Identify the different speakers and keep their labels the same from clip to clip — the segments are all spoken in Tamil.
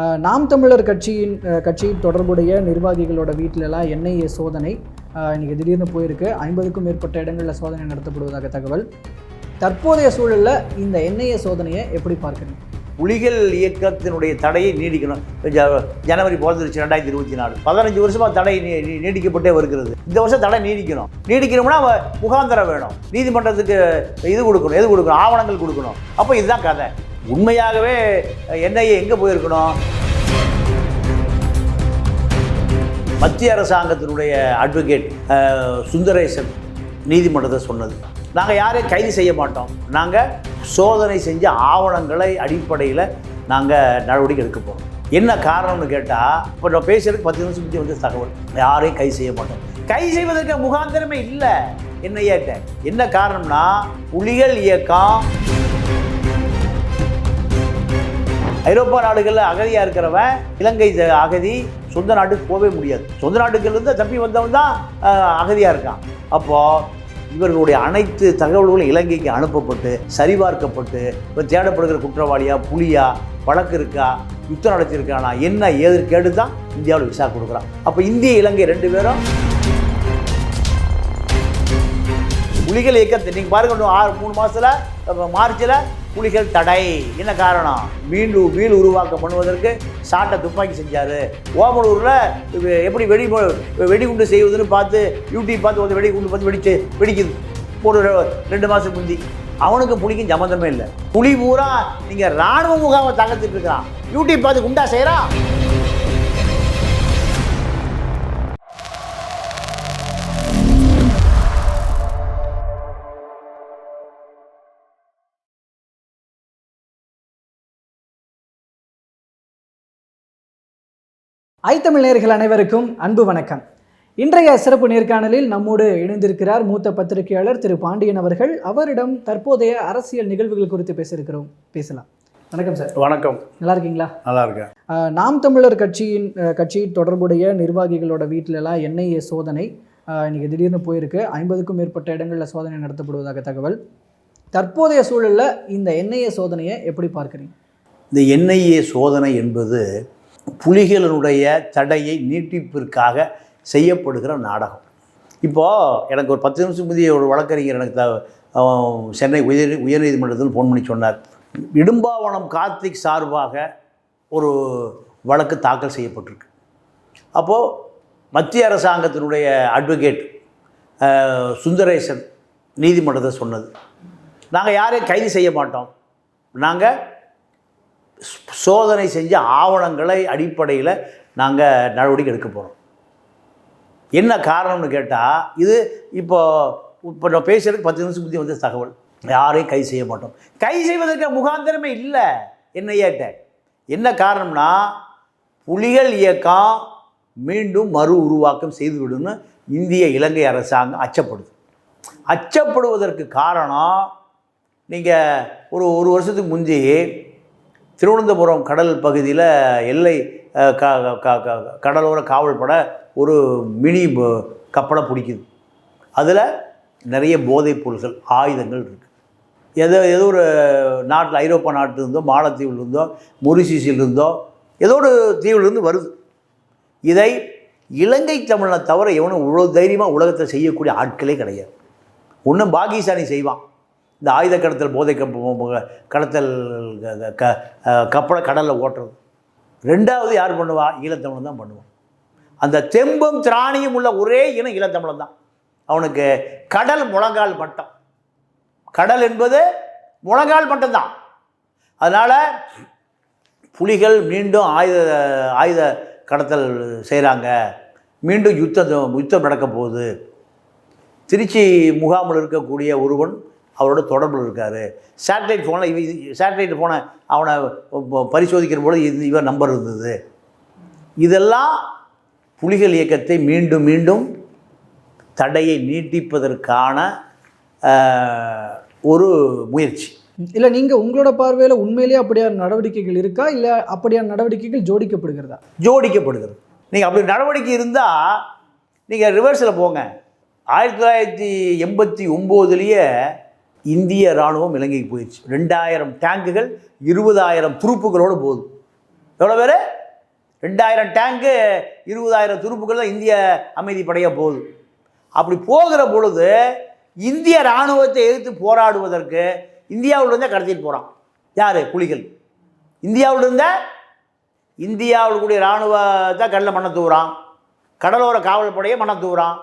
Speaker 1: நாம் தமிழர் கட்சியின் கட்சி கட்சியின் தொடர்புடைய நிர்வாகிகளோட வீட்டிலலாம் என்ஐஏ சோதனை இன்றைக்கி திடீர்னு போயிருக்கு. ஐம்பதுக்கும் மேற்பட்ட இடங்களில் சோதனை நடத்தப்படுவதாக தகவல். தற்போதைய சூழலில் இந்த என்ஐஏ சோதனையை எப்படி பார்க்குறீங்க
Speaker 2: புலிகள் இயக்கத்தினுடைய தடையை நீடிக்கணும். ஜ- ஜனவரி பிறந்துருச்சு ரெண்டாயிரத்தி இருபத்தி நாலு. பதினஞ்சு வருஷமாக தடை நீ- நீடிக்கப்பட்டே வருகிறது. இந்த வருஷம் தடை நீடிக்கணும். நீடிக்கணும்னா அவ முகாந்திரம் வேணும். நீதிமன்றத்துக்கு இது கொடுக்கணும் எது கொடுக்கணும்? ஆவணங்கள் கொடுக்கணும். அப்போ இதுதான் கதை. உண்மையாகவே என்ஐஏ எங்கே போயிருக்கணும்? மத்திய அரசாங்கத்தினுடைய அட்வொகேட் சுந்தரேசன் நீதிமன்றத்தை சொன்னது. நாங்கள் யாரையும் கைது செய்ய மாட்டோம். நாங்கள் சோதனை செஞ்ச ஆவணங்களை அடிப்படையில் நாங்கள் நடவடிக்கை எடுக்க போகிறோம் என்ன காரணம்னு கேட்டால் இப்போ நான் பேசுறதுக்கு பத்து நிமிஷம் முந்தி வந்து தகவல். யாரையும் கைது செய்ய மாட்டோம். கை செய்வதற்கு முகாந்திரமே இல்லை என்ன ஏட்ட என்ன காரணம்னா புலிகள் இயக்கம் ஐரோப்பா நாடுகளில் அகதியாக இருக்கிறவன் இலங்கை அகதி சொந்த நாட்டுக்கு போகவே முடியாது. சொந்த நாட்டுகள்லேருந்து தப்பி வந்தவன் தான் அகதியாக இருக்கான். அப்போது இவர்களுடைய அனைத்து தகவல்களும் இலங்கைக்கு அனுப்பப்பட்டு சரிபார்க்கப்பட்டு இப்போ தேடப்படுகிற குற்றவாளியா புலியா வழக்கு இருக்கா யுத்தம் நடத்தியிருக்கானா என்ன ஏது கேட்டு தான் இந்தியாவில் விசா கொடுக்குறான். அப்போ இந்திய இலங்கை ரெண்டு பேரும் புலிகள் இயக்கத்தை நீங்கள் பாருங்க ஆறு மூணு மாதத்தில் மார்ச்சில் புலிகள் தடை. என்ன காரணம்? மீண்டும் மீள் உருவாக்கம் பண்ணுவதற்கு சாட்டை துப்பாக்கி செஞ்சார். ஓமலூரில் எப்படி வெடி வெடிகுண்டு செய்வதுன்னு பார்த்து யூடியூப் பார்த்து ஒரு வெடிகுண்டு பார்த்து வெடிச்சு வெடிக்குது. ஒரு ரெண்டு மாதம் முந்தி. அவனுக்கு புலிக்கும் சம்மந்தமே இல்லை. புலி பூரா நீங்கள் ராணுவ முகாமை தகர்த்துட்டு இருக்கான். யூடியூப் பார்த்து குண்டா செய்கிறான்
Speaker 1: ஐத்தமிழ் நேயர்கள் அனைவருக்கும் அன்பு வணக்கம். இன்றைய சிறப்பு நேர்காணலில் நம்மோடு இணைந்திருக்கிறார் மூத்த பத்திரிகையாளர் திரு பாண்டியன் அவர்கள். அவரிடம் தற்போதைய அரசியல் நிகழ்வுகள் குறித்து பேசியிருக்கிறோம். பேசலாம். வணக்கம் சார்.
Speaker 2: வணக்கம்.
Speaker 1: நல்லா இருக்கீங்களா?
Speaker 2: நல்லா இருக்கேன்.
Speaker 1: நாம் தமிழர் கட்சியின் கட்சியின் தொடர்புடைய நிர்வாகிகளோட வீட்டிலலாம் என்ஐஏ சோதனை ஆஹ் இன்னைக்கு திடீர்னு போயிருக்கு. ஐம்பதுக்கும் மேற்பட்ட இடங்களில் சோதனை நடத்தப்படுவதாக தகவல். தற்போதைய சூழலில் இந்த என்ஐஏ சோதனையை எப்படி பார்க்குறீங்க?
Speaker 2: இந்த என்ஐஏ சோதனை என்பது புலிகளினுடைய தடையை நீட்டிப்பிற்காக செய்யப்படுகிற நாடகம். இப்போது எனக்கு ஒரு பத்து நிமிஷம் முந்தைய ஒரு வழக்கறிஞர் எனக்கு த சென்னை உயர் உயர்நீதிமன்றத்தில் ஃபோன் பண்ணி சொன்னார். இடும்பாவனம் கார்த்திக் சார்பாக ஒரு வழக்கு தாக்கல் செய்யப்பட்டிருக்கு. அப்போது மத்திய அரசாங்கத்தினுடைய அட்வொகேட் சுந்தரேசன் நீதிமன்றத்தை சொன்னது. நாங்கள் யாரையும் கைது செய்ய மாட்டோம். நாங்கள் சோதனை செஞ்ச ஆவணங்களை அடிப்படையில் நாங்கள் நடவடிக்கை எடுக்க போகிறோம் என்ன காரணம்னு கேட்டால் இது இப்போ இப்போ நான் பேசுறதுக்கு பத்து நிமிஷம் முந்தி வந்த தகவல். யாரையும் கை செய்ய மாட்டோம். கை செய்வதற்கு முகாந்திரமே இல்லை. என்ன ஏட்ட. என்ன காரணம்னா புலிகள் இயக்கம் மீண்டும் மறு உருவாக்கம் செய்துவிடும்னு இந்திய இலங்கை அரசாங்கம் அச்சப்படுது. அச்சப்படுவதற்கு காரணம் நீங்கள் ஒரு ஒரு வருஷத்துக்கு முந்தி திருவனந்தபுரம் கடல் பகுதியில் எல்லை க க- கடலோர காவல்பட ஒரு மினி கப்பலை பிடிக்குது. அதில் நிறைய போதைப் பொருள்கள் ஆயுதங்கள் இருக்குது ஏதோ ஏதோ ஒரு நாட்டில் ஐரோப்பா நாட்டில் இருந்தோ மாலத்தீவில் இருந்தோ இருந்தோ ஏதோ ஒரு தீவிலிருந்து வருது. இதை இலங்கை தமிழனை தவிர எவனும் இவ்வளோ தைரியமாக உலகத்தை செய்யக்கூடிய ஆட்களே கிடையாது. ஒன்றும் பாகிஸ்தானி செய்வான். இந்த ஆயுத கடத்தல் போதை கடத்தல் க- க கப்பலை கடலில் ஓட்டுறது. ரெண்டாவது யார் பண்ணுவா? ஈழத்தமிழன் தான் பண்ணுவான். அந்த தெம்பும் திராணியும் உள்ள ஒரே இனம் ஈழத்தமிழன் தான். அவனுக்கு கடல் முழங்கால் மட்டம் கடல் என்பது முழங்கால் மட்டும்தான் அதனால் புலிகள் மீண்டும் ஆயுத ஆயுத கடத்தல் செய்கிறாங்க மீண்டும் யுத்தம் யுத்தம் நடக்க போகுது திருச்சி முகாமில் இருக்கக்கூடிய ஒருவன் அவரோட தொடர்பில் இருக்கார். சேட்டலைட் ஃபோனில் இவ சேட்டலைட் ஃபோனை அவனை பரிசோதிக்கிற பொழுது இது இவன் நம்பர் இருந்தது. இதெல்லாம் புலிகள் இயக்கத்தை மீண்டும் மீண்டும் தடையை நீட்டிப்பதற்கான ஒரு முயற்சி.
Speaker 1: இல்லை நீங்கள் உங்களோட பார்வையில் உண்மையிலேயே அப்படியான நடவடிக்கைகள் இருக்கா? இல்லை அப்படியான நடவடிக்கைகள் ஜோடிக்கப்படுகிறதா?
Speaker 2: ஜோடிக்கப்படுகிறது. நீங்கள் அப்படி நடவடிக்கை இருந்தால் நீங்கள் ரிவர்ஸில் போங்க. ஆயிரத்தி தொள்ளாயிரத்தி எண்பத்தி ஒம்போதுலேயே இந்திய இராணுவம் இலங்கைக்கு போயிடுச்சு. ரெண்டாயிரம் டேங்குகள் இருபதாயிரம் துருப்புகளோடு போகுது. எவ்வளோ பேர்? ரெண்டாயிரம் டேங்க்கு இருபதாயிரம் துருப்புகள் தான் இந்திய அமைதி படையாக போகுது. அப்படி போகிற பொழுது இந்திய இராணுவத்தை எதிர்த்து போராடுவதற்கு இந்தியாவிலிருந்தே கடத்திட்டு போகிறான் யார்? புலிகள். இந்தியாவிலிருந்த இந்தியாவில் கூடிய இராணுவத்தை கடலில் மண்ணை தூவுறான். கடலோர காவல் படையை மண்ணை தூவுறான்.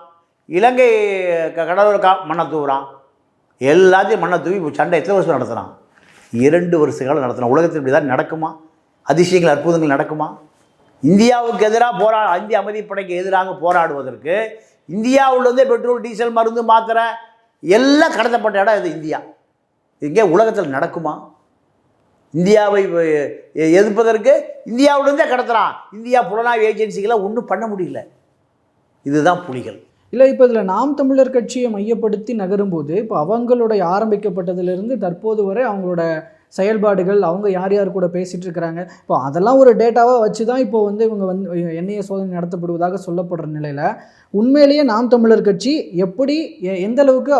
Speaker 2: இலங்கை க- கடலோர கா மண்ணை தூவுறான். எல்லாத்தையும் மண்ணை தூவி இப்போ சண்டை எத்தனை வருஷம் நடத்துகிறான் இரண்டு வருஷ காலம் நடத்தினான் உலகத்தில் இப்படி தான் நடக்குமா? அதிசயங்கள் அற்புதங்கள் நடக்குமா? இந்தியாவுக்கு எதிராக போரா இந்திய அமைதிப்படைக்கு எதிராக போராடுவதற்கு இந்தியாவிலேருந்தே பெட்ரோல் டீசல் மருந்து மாத்திரை எல்லாம் கடத்தப்பட்ட இடம் இது இந்தியா. இங்கே உலகத்தில் நடக்குமா? இந்தியாவை எ- எதிர்ப்பதற்கு இந்தியாவிலேருந்தே கடத்துகிறான் இந்தியா புலனாய்வு ஏஜென்சிகளை ஒன்றும் பண்ண முடியல. இதுதான் புலிகள்.
Speaker 1: இல்லை இப்போ இதில் நாம் தமிழர் கட்சியை மையப்படுத்தி நகரும்போது இப்போ அவங்களுடைய ஆரம்பிக்கப்பட்டதுலேருந்து தற்போது வரை அவங்களோட செயல்பாடுகள் அவங்க யார் யார் கூட பேசிகிட்டு இருக்கிறாங்க இப்போ அதெல்லாம் ஒரு டேட்டாவாக வச்சு தான் இப்போ வந்து இவங்க வந்து என்னைய சோதனை நடத்தப்படுவதாக சொல்லப்படுற நிலையில் உண்மையிலேயே நாம் தமிழர் கட்சி எப்படி எ- எந்த அளவுக்கு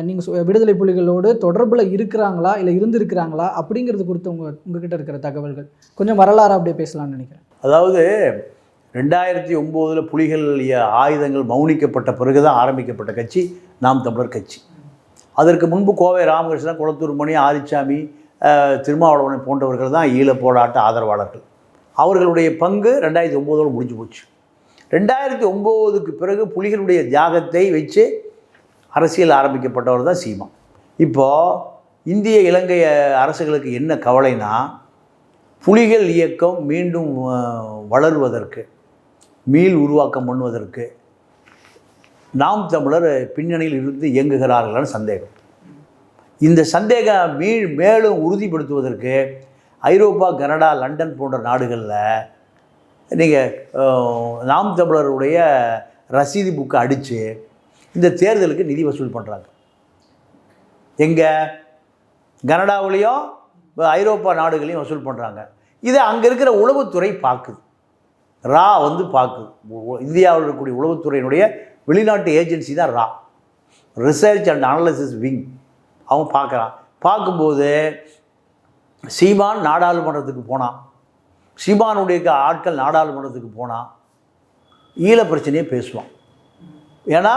Speaker 1: நீங்கள் விடுதலை புலிகளோடு தொடர்பில் இருக்கிறாங்களா இல்லை இருந்திருக்கிறாங்களா அப்படிங்கிறது குறித்து உங்கள் உங்ககிட்ட இருக்கிற தகவல்கள். கொஞ்சம் வரலாறு அப்படியே பேசலாம்னு நினைக்கிறேன்.
Speaker 2: அதாவது ரெண்டாயிரத்தி ஒம்போதில் புலிகள் ஆயுதங்கள் மௌனிக்கப்பட்ட பிறகு தான் ஆரம்பிக்கப்பட்ட கட்சி நாம் தமிழர் கட்சி. அதற்கு முன்பு கோவை ராமகிருஷ்ணன் குளத்தூர் மணி ஆதிச்சாமி திருமாவளவன் போன்றவர்கள் தான் ஈழ போராட்ட ஆதரவாளர்கள். அவர்களுடைய பங்கு ரெண்டாயிரத்தி ஒம்போதோடு முடிஞ்சு போச்சு. ரெண்டாயிரத்தி ஒம்போதுக்கு பிறகு புலிகளுடைய தியாகத்தை வச்சு அரசியல் ஆரம்பிக்கப்பட்டவர் தான் சீமா. இப்போது இந்திய இலங்கை அரசுகளுக்கு என்ன கவலைனா புலிகள் இயக்கம் மீண்டும் வளர்வதற்கு மீள் உருவாக்கம் பண்ணுவதற்கு நாம் தமிழர் பின்னணியில் இருந்து இயங்குகிறார்களான சந்தேகம். இந்த சந்தேகம் மீள் மேலும் உறுதிப்படுத்துவதற்கு ஐரோப்பா கனடா லண்டன் போன்ற நாடுகளில் நீங்கள் நாம் தமிழருடைய ரசீது புக்கை அடித்து இந்த தேர்தலுக்கு நிதி வசூல் பண்ணுறாங்க எங்கே? கனடாவிலையும் ஐரோப்பா நாடுகளையும் வசூல் பண்ணுறாங்க இதை அங்கே இருக்கிற உளவுத்துறை பார்க்குது ரா வந்து பார்க்கு இந்தியாவில் இருக்கக்கூடிய உளவுத்துறையினுடைய வெளிநாட்டு ஏஜென்சி தான் ரா. ரிசர்ச் அண்ட் அனாலிசிஸ் விங் அவன் பார்க்குறான் பார்க்கும்போது சீமான் நாடாளுமன்றத்துக்கு போனான். சீமானுடைய க- ஆட்கள் நாடாளுமன்றத்துக்கு போனான். ஈழ பிரச்சனையை பேசுவான். ஏன்னா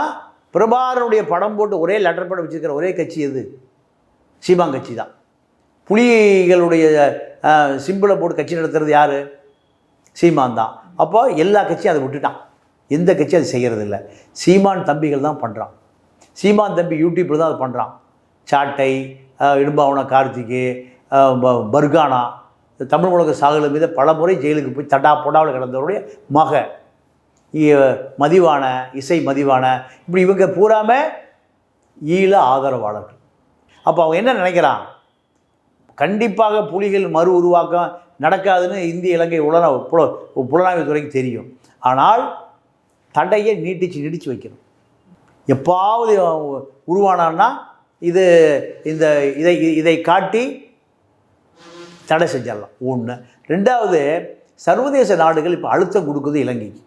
Speaker 2: பிரபாகரனுடைய படம் போட்டு ஒரே லெட்டர் படம் வச்சுருக்கிற ஒரே கட்சி எது? சீமான் கட்சி தான். புலிகளுடைய சிம்பிளை போட்டு கட்சி நடத்துறது யார்? சீமான் தான். அப்போ எல்லா கட்சியும் அதை விட்டுட்டான். எந்த கட்சியும் அது செய்கிறதில்ல சீமான் தம்பிகள் தான் பண்ணுறான் சீமான் தம்பி யூடியூப்பில் தான் அது பண்ணுறான் சாட்டை இடும்பாவன கார்த்திக்கு பர்கானா தமிழ் உலக சாகல மீது பல முறை ஜெயிலுக்கு போய் தடா பொடாவில் கிடந்தவருடைய மக. மதிவான இசை மதிவான இப்படி இவங்க பூராமே ஈழ ஆதரவாளர்கள். அப்போ அவன் என்ன நினைக்கிறான்? கண்டிப்பாக புலிகள் மறு உருவாக்கம் நடக்காதுன்னு இந்திய இலங்கை உலன புல புலனாய்வு துறைக்கு தெரியும். ஆனால் தடையை நீட்டிச்சு நீடிச்சு வைக்கணும். எப்பாவது உருவானான்னா இது இந்த இதை இதை காட்டி தடை செஞ்சிடலாம். ஒன்று ரெண்டாவது சர்வதேச நாடுகள் இப்போ அழுத்தம் கொடுக்குது இலங்கைக்கு.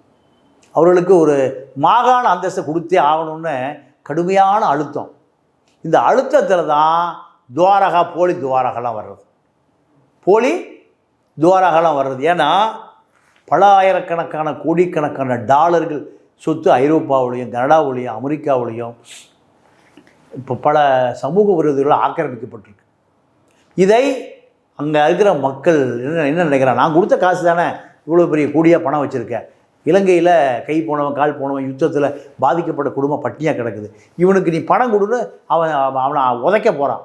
Speaker 2: அவர்களுக்கு ஒரு மாகாண அந்தஸ்தை கொடுத்தே ஆகணும்னு கடுமையான அழுத்தம். இந்த அழுத்தத்தில் தான் துவாரகா போலி துவாரகாலாம் வர்றது. போலி துவாராகலாம் வர்றது. ஏன்னா பல ஆயிரக்கணக்கான கோடிக்கணக்கான டாலர்கள் சொத்து ஐரோப்பாவிலையும் கனடாவிலையும் அமெரிக்காவிலையும் இப்போ பல சமூக விரோதிகள் ஆக்கிரமிக்கப்பட்டிருக்கு. இதை அங்கே இருக்கிற மக்கள் என்ன என்ன நினைக்கிறான் நான் கொடுத்த காசு தானே இவ்வளோ பெரிய கூடியாக பணம் வச்சுருக்கேன் இலங்கையில் கை போனவன் கால் போனவன் யுத்தத்தில் பாதிக்கப்பட்ட குடும்பம் பட்டினியாக கிடக்குது. இவனுக்கு நீ பணம் கொடுன்னு அவன் அவன் அவனை உதைக்க போகிறான்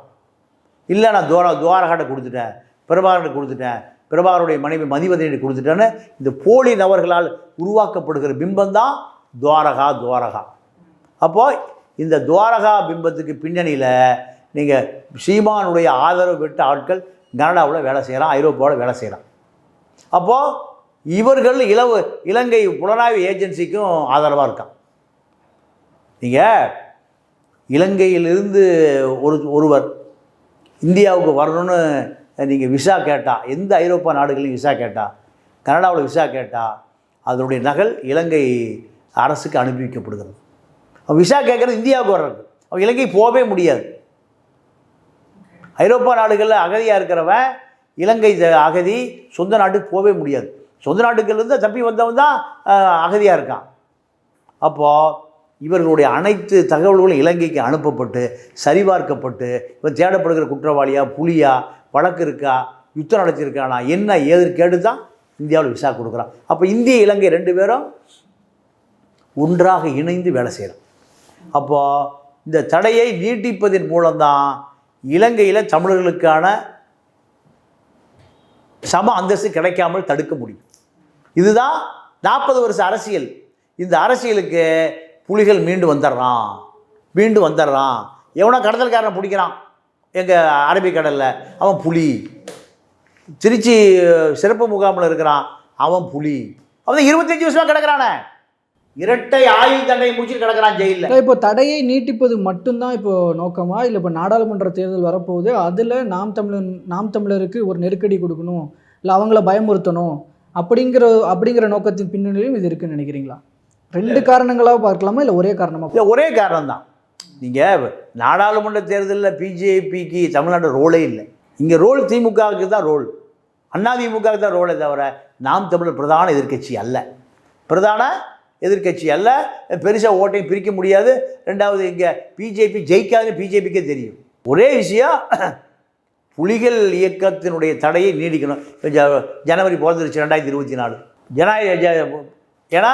Speaker 2: இல்லை நான் துவாரா துவாரகாட்டை கொடுத்துட்டேன் பிரபாகரனை கொடுத்துட்டேன் பிரபாகருடைய மனைவி மதிவதனை கொடுத்துட்டேன்னு இந்த போலி நபர்களால் உருவாக்கப்படுகிற பிம்பந்தான் துவாரகா துவாரகா. அப்போது இந்த துவாரகா பிம்பத்துக்கு பின்னணியில் நீங்கள் சீமானுடைய ஆதரவு பெற்ற ஆட்கள் கனடாவில் வேலை செய்கிறான் ஐரோப்பாவில் வேலை செய்கிறான் அப்போது இவர்கள் இளவு இலங்கை புலனாய்வு ஏஜென்சிக்கும் ஆதரவாக இருக்கான். நீங்கள் இலங்கையிலிருந்து ஒரு ஒருவர் இந்தியாவுக்கு வரணும்னு நீங்கள் விசா கேட்டால் எந்த ஐரோப்பா நாடுகளையும் விசா கேட்டால் கனடாவில் விசா கேட்டால் அதனுடைய நகல் இலங்கை அரசுக்கு அனுப்பி வைக்கப்படுகிறது அவன் விசா கேட்குறது இந்தியாவுக்கு வர்றது. அவன் இலங்கை போகவே முடியாது. ஐரோப்பா நாடுகளில் அகதியாக இருக்கிறவன் இலங்கை அகதி சொந்த நாட்டுக்கு போகவே முடியாது. சொந்த நாட்டுக்குலேருந்து தப்பி வந்தவன் தான் அகதியாக இருக்கான். அப்போது இவர்களுடைய அனைத்து தகவல்களும் இலங்கைக்கு அனுப்பப்பட்டு சரிபார்க்கப்பட்டு இவன் தேடப்படுகிற குற்றவாளியா புலியா வழக்கு இருக்கா? யுத்தம் நடத்தியிருக்கானா என்ன ஏது கேட்டு தான் இந்தியாவில் விசா கொடுக்குறான். அப்போ இந்திய இலங்கை ரெண்டு பேரும் ஒன்றாக இணைந்து வேலை செய்கிறோம் அப்போது இந்த தடையை நீட்டிப்பதன் மூலம்தான் இலங்கையில் தமிழர்களுக்கான சம அந்தஸ்து கிடைக்காமல் தடுக்க முடியும். இதுதான் நாற்பது வருஷ அரசியல். இந்த அரசியலுக்கு புலிகள் மீண்டு வந்துடுறான். மீண்டு வந்துடுறான். எவனோ கடத்தல்காரனை பிடிக்கிறான். எங்கள் அரபிக்கடலில் அவன் புலி. திருச்சி சிறப்பு முகாமில் இருக்கிறான் அவன் புலி. அவன் இருபத்தஞ்சி வருஷமாக கிடக்குறானே. இரட்டை ஆயுள் தண்டனை முடிச்சுட்டு கிடக்குறான் ஜெயிலில்.
Speaker 1: இப்போ தடையை நீட்டிப்பது மட்டும்தான் இப்போ நோக்கமா? இல்லை இப்போ நாடாளுமன்ற தேர்தல் வரப்போகுது அதில் நாம் தமிழன் நாம் தமிழருக்கு ஒரு நெருக்கடி கொடுக்கணும் இல்லை அவங்கள பயமுறுத்தணும் அப்படிங்கிற அப்படிங்கிற நோக்கத்தின் பின்னணியிலும் இது இருக்குன்னு நினைக்கிறீங்களா? ரெண்டு காரணங்களாக பார்க்கலாமா? இல்லை ஒரே காரணமா
Speaker 2: இல்லை ஒரே காரணம் தான் நீங்கள் நாடாளுமன்ற தேர்தலில் பிஜேபிக்கு தமிழ்நாடு ரோலே இல்லை. இங்கே ரோல் திமுகவுக்கு தான் ரோல். அதிமுகவுக்கு தான் ரோலே தவிர நாம் தமிழர் பிரதான எதிர்க்கட்சி அல்ல. பிரதான எதிர்க்கட்சி அல்ல. பெருசாக ஓட்டையும் பிரிக்க முடியாது. ரெண்டாவது இங்கே பிஜேபி ஜெயிக்காதுன்னு பிஜேபிக்கே தெரியும். ஒரே விஷயம் புலிகள் இயக்கத்தினுடைய தடையை நீடிக்கணும். ஜ- ஜனவரி பிறந்துருச்சு ரெண்டாயிரத்தி இருபத்தி நாலு. ஜனாய ஏன்னா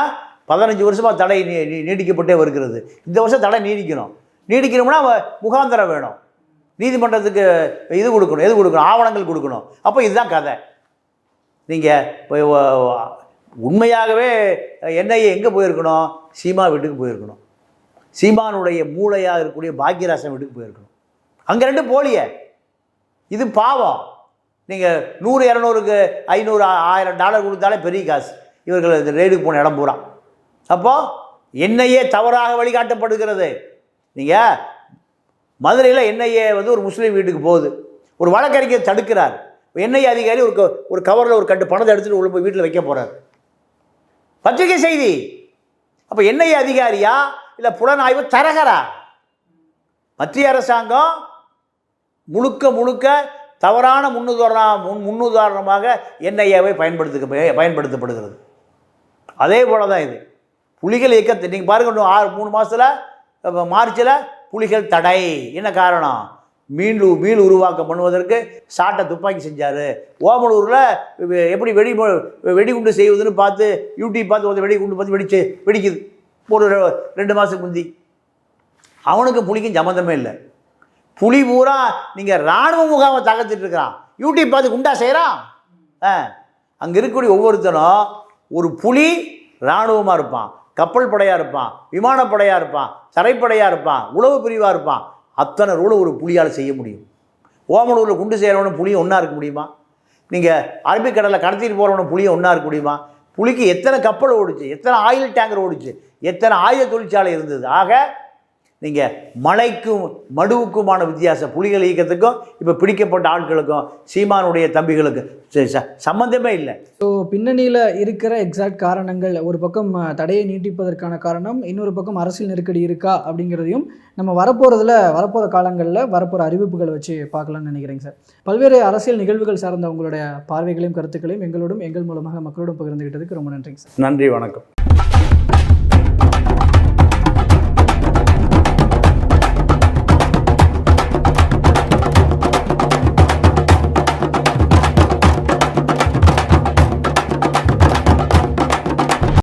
Speaker 2: பதினஞ்சு வருஷமாக தடை நீ நீ- நீடிக்கப்பட்டே வருகிறது. இந்த வருஷம் தடை நீடிக்கணும். நீடிக்கணும்னா முகாந்திரம் வேணும். நீதிமன்றத்துக்கு இது கொடுக்கணும் எது கொடுக்கணும் ஆவணங்கள் கொடுக்கணும். அப்போ இதுதான் கதை. நீங்கள் உண்மையாகவே என்ஐஏ எங்கே போயிருக்கணும்? சீமா வீட்டுக்கு போயிருக்கணும். சீமானுடைய மூளையாக இருக்கக்கூடிய பாக்யராசன் வீட்டுக்கு போயிருக்கணும். அங்கே ரெண்டு போலியே. இது பாவம். நீங்கள் நூறு இரநூறுக்கு ஐநூறு ஆ- ஆயிரம் டாலர் கொடுத்தாலே பெரிய காசு. இவர்கள் இந்த ரெய்டுக்கு போன இடம் பூரா. அப்போது என்னையே தவறாக வழிகாட்டப்படுகிறது. நீங்கள் மதுரையில் என்ஐஏ வந்து ஒரு முஸ்லீம் வீட்டுக்கு போகுது. ஒரு வழக்கறிஞர் தடுக்கிறார். என்ஐஏ அதிகாரி ஒரு க- ஒரு கவரில் ஒரு கட்டு பணத்தை எடுத்துகிட்டு உள்ள போய் வீட்டில் வைக்க போகிறார் பத்திரிகை செய்தி. அப்போ என்ஐஏ அதிகாரியா? இல்லை புலனாய்வு தரகரா? மத்திய அரசாங்கம் முழுக்க முழுக்க தவறான முன்னுதாரணம் முன் முன்னுதாரணமாக என்ஐஏவை பயன்படுத்த பயன்படுத்தப்படுகிறது. அதே போல தான் இது. புலிகள் இயக்கத்தை நீங்கள் பாருங்க இன்னும் ஆறு மூணு மாதத்தில் மார்ச்சில் புலிகள் தடை. என்ன காரணம்? மீன் மீன் மீள் உருவாக்கம் பண்ணுவதற்கு சாட்டை துப்பாக்கி செஞ்சார். ஓமலூரில் எப்படி வெடி வெடிகுண்டு செய்வதுன்னு பார்த்து யூடியூப் பார்த்து ஒரு வெடிகுண்டு பார்த்து வெடிச்சு வெடிக்குது. ஒரு ரெண்டு மாதத்துக்கு முந்தி. அவனுக்கும் புலிக்கும் சம்மந்தமே இல்லை. புலி பூரா நீங்கள் இராணுவ முகாமை தகர்த்துட்டு இருக்கிறான். யூடியூப் பார்த்து குண்டா செய்கிறான் ஆ. அங்கே இருக்கக்கூடிய ஒவ்வொருத்தனும் ஒரு புலி இராணுவமாக இருப்பான். கப்பல் படையாக இருப்பான் விமானப்படையாக இருப்பான் தரைப்படையாக இருப்பான் உளவு பிரிவாக இருப்பான். அத்தனை ரூலை ஒரு புலியால் செய்ய முடியும். ஓமலூரில் குண்டு செய்கிறவனும் புளியும் ஒன்றா இருக்க முடியுமா? நீங்கள் அரபிக்கடலில் கடத்திட்டு போகிறவனும் புளியும் ஒன்றா இருக்க முடியுமா? புலிக்கு எத்தனை கப்பல் ஓடுச்சு எத்தனை ஆயில் டேங்கர் ஓடுச்சு எத்தனை ஆயுத தொழிற்சாலை இருந்தது. ஆக நீங்கள் மலைக்கும் மடுவுக்குமான வித்தியாசம் புலிகள் இயக்கத்துக்கும் இப்போ பிடிக்கப்பட்ட ஆட்களுக்கும் சீமானுடைய தம்பிகளுக்கும் ச- ச- சம்பந்தமே இல்லை.
Speaker 1: ஸோ பின்னணியில் இருக்கிற எக்ஸாக்ட் காரணங்கள் ஒரு பக்கம் தடையை நீட்டிப்பதற்கான காரணம் இன்னொரு பக்கம் அரசியல் நெருக்கடி இருக்கா அப்படிங்கிறதையும் நம்ம வரப்போகிறதுல வரப்போகிற காலங்களில் வரப்போகிற அறிவிப்புகளை வச்சு பார்க்கலாம்னு நினைக்கிறேங்க சார். பல்வேறு அரசியல் நிகழ்வுகள் சார்ந்த உங்களுடைய பார்வைகளையும் கருத்துக்களையும் எங்களோடும் எங்கள் மூலமாக மக்களோடும் பகிர்ந்துகிட்டதுக்கு ரொம்ப நன்றிங்க சார்.
Speaker 2: நன்றி வணக்கம்.